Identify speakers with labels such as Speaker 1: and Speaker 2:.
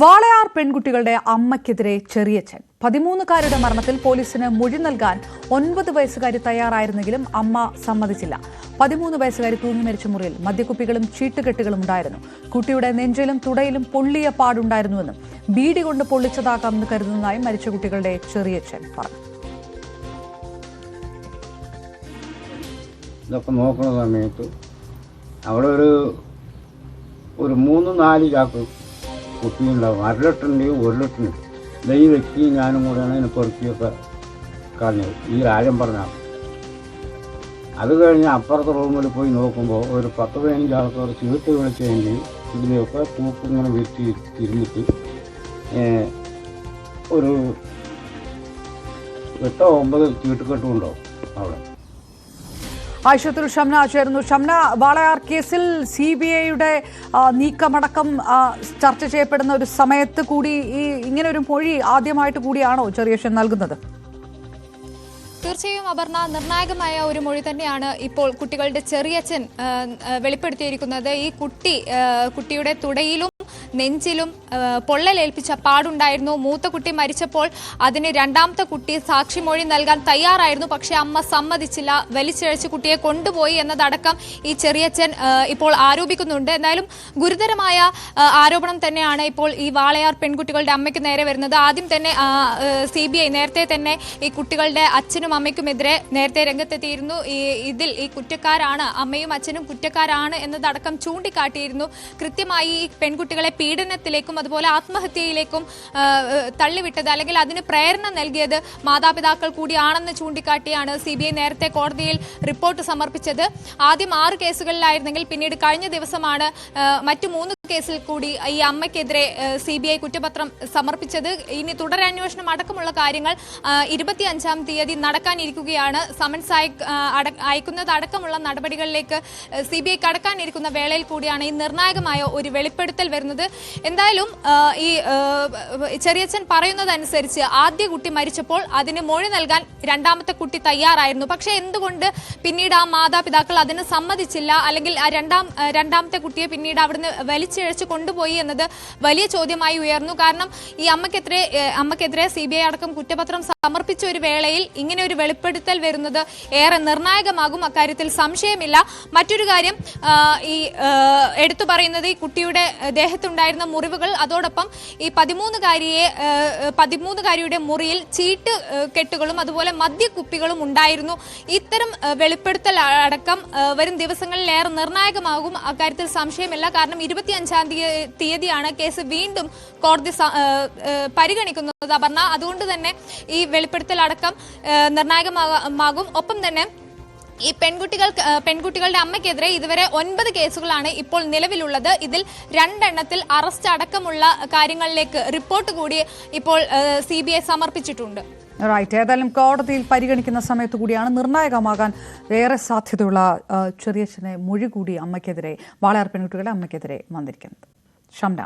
Speaker 1: വാളയാർ പെൺകുട്ടികളുടെ അമ്മയ്ക്കെതിരെ ചെറിയച്ഛൻ പതിമൂന്നുകാരുടെ മരണത്തിൽ പോലീസിന് മൊഴി നൽകാൻ ഒൻപത് വയസ്സുകാരി തയ്യാറായിരുന്നെങ്കിലും അമ്മ സമ്മതിച്ചില്ല. പതിമൂന്ന് വയസ്സുകാരി തൂങ്ങി മരിച്ച മുറിയിൽ മദ്യക്കുപ്പികളും ചീട്ടുകെട്ടുകളും ഉണ്ടായിരുന്നു. കുട്ടിയുടെ നെഞ്ചിലും തുടയിലും പൊള്ളിയ പാടുണ്ടായിരുന്നുവെന്നും ബീഡി കൊണ്ട് പൊള്ളിച്ചതാകാമെന്ന് കരുതുന്നതായി മരിച്ച കുട്ടികളുടെ ചെറിയച്ഛൻ പറഞ്ഞു.
Speaker 2: ഇതൊക്കെ നോക്കുന്ന സമയത്ത് അവിടെ ഒരു ഒരു മൂന്ന് നാല് ചാക്ക് കുപ്പിയുണ്ടാവും അര ലിറ്ററിന്റെയും ഒരു ലിറ്ററിന്റെയും ദൈ വെക്കി ഞാനും കൂടെയാണ് ഇതിനെ പെറുക്കിയൊക്കെ കളഞ്ഞത്. ഈ രാജം പറഞ്ഞാൽ അത് കഴിഞ്ഞ് അപ്പുറത്തെ റൂമിൽ പോയി നോക്കുമ്പോൾ ഒരു പത്ത് പതിനഞ്ച് ആൾക്കാർ ചീട്ട് വിളിച്ചതിന്റെ ഇതിനെയൊക്കെ തൂപ്പ് വിരിച്ച് തിരിഞ്ഞിട്ട് ഒരു എട്ടോ ഒമ്പത് ചീട്ടുകെട്ടും അവിടെ.
Speaker 1: ആയിഷത്തുൽ ഷംന ചേർന്നു ഷംന വാളയാർ കേസിൽ സി ബി ഐയുടെ നീക്കമടക്കം ചർച്ച ചെയ്യപ്പെടുന്ന ഒരു സമയത്ത് കൂടി ഈ ഇങ്ങനെ ഒരു മൊഴി ആദ്യമായിട്ട് കൂടിയാണോ ചെറിയച്ഛൻ നൽകുന്നത്?
Speaker 3: തീർച്ചയായും അപർണ നിർണായകമായ ഒരു മൊഴി തന്നെയാണ് ഇപ്പോൾ കുട്ടികളുടെ ചെറിയച്ഛൻ വെളിപ്പെടുത്തിയിരിക്കുന്നത്. ഈ കുട്ടി കുട്ടിയുടെ തുടയിലും നെഞ്ചിലും പൊള്ളലേൽപ്പിച്ച പാടുണ്ടായിരുന്നു. മൂത്ത കുട്ടി മരിച്ചപ്പോൾ അതിന് രണ്ടാമത്തെ കുട്ടി സാക്ഷിമൊഴി നൽകാൻ തയ്യാറായിരുന്നു. പക്ഷേ അമ്മ സമ്മതിച്ചില്ല. വലിച്ചിഴച്ച് കുട്ടിയെ കൊണ്ടുപോയി എന്നതടക്കം ഈ ചെറിയച്ഛൻ ഇപ്പോൾ ആരോപിക്കുന്നുണ്ട്. എന്തായാലും ഗുരുതരമായ ആരോപണം തന്നെയാണ് ഇപ്പോൾ ഈ വാളയാർ പെൺകുട്ടികളുടെ അമ്മയ്ക്ക് നേരെ വരുന്നത്. ആദ്യം തന്നെ സി ബി ഐ നേരത്തെ തന്നെ ഈ കുട്ടികളുടെ അച്ഛനും അമ്മയ്ക്കുമെതിരെ നേരത്തെ രംഗത്തെത്തിയിരുന്നു. ഈ ഇതിൽ ഈ കുറ്റക്കാരാണ് അമ്മയും അച്ഛനും കുറ്റക്കാരാണ് എന്നതടക്കം ചൂണ്ടിക്കാട്ടിയിരുന്നു. കൃത്യമായി ഈ പെൺകുട്ടികളെ പീഡനത്തിലേക്കും അതുപോലെ ആത്മഹത്യയിലേക്കും തള്ളിവിട്ടത് അല്ലെങ്കിൽ അതിന് പ്രേരണ നൽകിയത് മാതാപിതാക്കൾ കൂടിയാണെന്ന് ചൂണ്ടിക്കാട്ടിയാണ് സി ബി ഐ നേരത്തെ കോടതിയിൽ റിപ്പോർട്ട് സമർപ്പിച്ചത്. ആദ്യം ആറ് കേസുകളിലായിരുന്നെങ്കിൽ പിന്നീട് കഴിഞ്ഞ ദിവസമാണ് മറ്റു മൂന്ന് കേസിൽ കൂടി ഈ അമ്മയ്ക്കെതിരെ സി ബി ഐ കുറ്റപത്രം സമർപ്പിച്ചത്. ഇനി തുടരന്വേഷണം അടക്കമുള്ള കാര്യങ്ങൾ ഇരുപത്തി അഞ്ചാം തീയതി നടക്കാനിരിക്കുകയാണ്. സമൻസ് അയക്കുന്നത് അടക്കമുള്ള നടപടികളിലേക്ക് സി ബി ഐ കടക്കാനിരിക്കുന്ന വേളയിൽ കൂടിയാണ് ഈ നിർണായകമായ ഒരു വെളിപ്പെടുത്തൽ വരുന്നത്. എന്തായാലും ഈ ചെറിയച്ഛൻ പറയുന്നതനുസരിച്ച് ആദ്യ കുട്ടി മരിച്ചപ്പോൾ അതിന് മൊഴി നൽകാൻ രണ്ടാമത്തെ കുട്ടി തയ്യാറായിരുന്നു. പക്ഷേ എന്തുകൊണ്ട് പിന്നീട് ആ മാതാപിതാക്കൾ അതിന് സമ്മതിച്ചില്ല? അല്ലെങ്കിൽ രണ്ടാം രണ്ടാമത്തെ കുട്ടിയെ പിന്നീട് അവിടുന്ന് വലിച്ചിഴച്ച് കൊണ്ടുപോയി എന്നത് വലിയ ചോദ്യമായി ഉയർന്നു. കാരണം ഈ അമ്മക്കെതിരെ അമ്മക്കെതിരെ സി ബി ഐ അടക്കം കുറ്റപത്രം സമർപ്പിച്ച ഒരു വേളയിൽ ഇങ്ങനെ ഒരു വെളിപ്പെടുത്തൽ വരുന്നത് ഏറെ നിർണായകമാകും. അക്കാര്യത്തിൽ സംശയമില്ല. മറ്റൊരു കാര്യം ഈ എടുത്തു പറയുന്നത് ഈ കുട്ടിയുടെ ദേഹത്തുണ്ടായിരുന്ന മുറിവുകൾ. അതോടൊപ്പം ഈ പതിമൂന്നുകാരിയെ പതിമൂന്നുകാരിയുടെ മുറിയിൽ ചീട്ട് കെട്ടുകളും അതുപോലെ മദ്യക്കുപ്പികളും ഉണ്ടായിരുന്നു. ഇത്തരം വെളിപ്പെടുത്തൽ അടക്കം വരും ദിവസങ്ങളിൽ ഏറെ നിർണായകമാകും. അക്കാര്യത്തിൽ സംശയമില്ല. കാരണം ഇരുപത്തിയഞ്ചാം തീയ- തീയതിയാണ് കേസ് വീണ്ടും കോടതി പരിഗണിക്കുന്നത്. അപർണ അതുകൊണ്ട് തന്നെ ഈ വെളിപ്പെടുത്തൽ അടക്കം നിർണായകമാകും ഒപ്പം തന്നെ ഈ പെൺകുട്ടികൾ പെൺകുട്ടികളുടെ അമ്മയ്ക്കെതിരെ ഇതുവരെ ഒൻപത് കേസുകളാണ് ഇപ്പോൾ നിലവിലുള്ളത്. ഇതിൽ രണ്ടെണ്ണത്തിൽ അറസ്റ്റ് അടക്കമുള്ള കാര്യങ്ങളിലേക്ക് റിപ്പോർട്ട് കൂടി ഇപ്പോൾ സി സമർപ്പിച്ചിട്ടുണ്ട്.
Speaker 1: റൈറ്റ് ഏതായാലും കോടതിയിൽ പരിഗണിക്കുന്ന സമയത്ത് കൂടിയാണ് നിർണായകമാകാൻ ഏറെ സാധ്യതയുള്ള ചെറിയച്ഛനെ മൊഴി കൂടി അമ്മയ്ക്കെതിരെ വാളയാർ പെൺകുട്ടികളുടെ അമ്മയ്ക്കെതിരെ വന്നിരിക്കുന്നത്. ഷംന.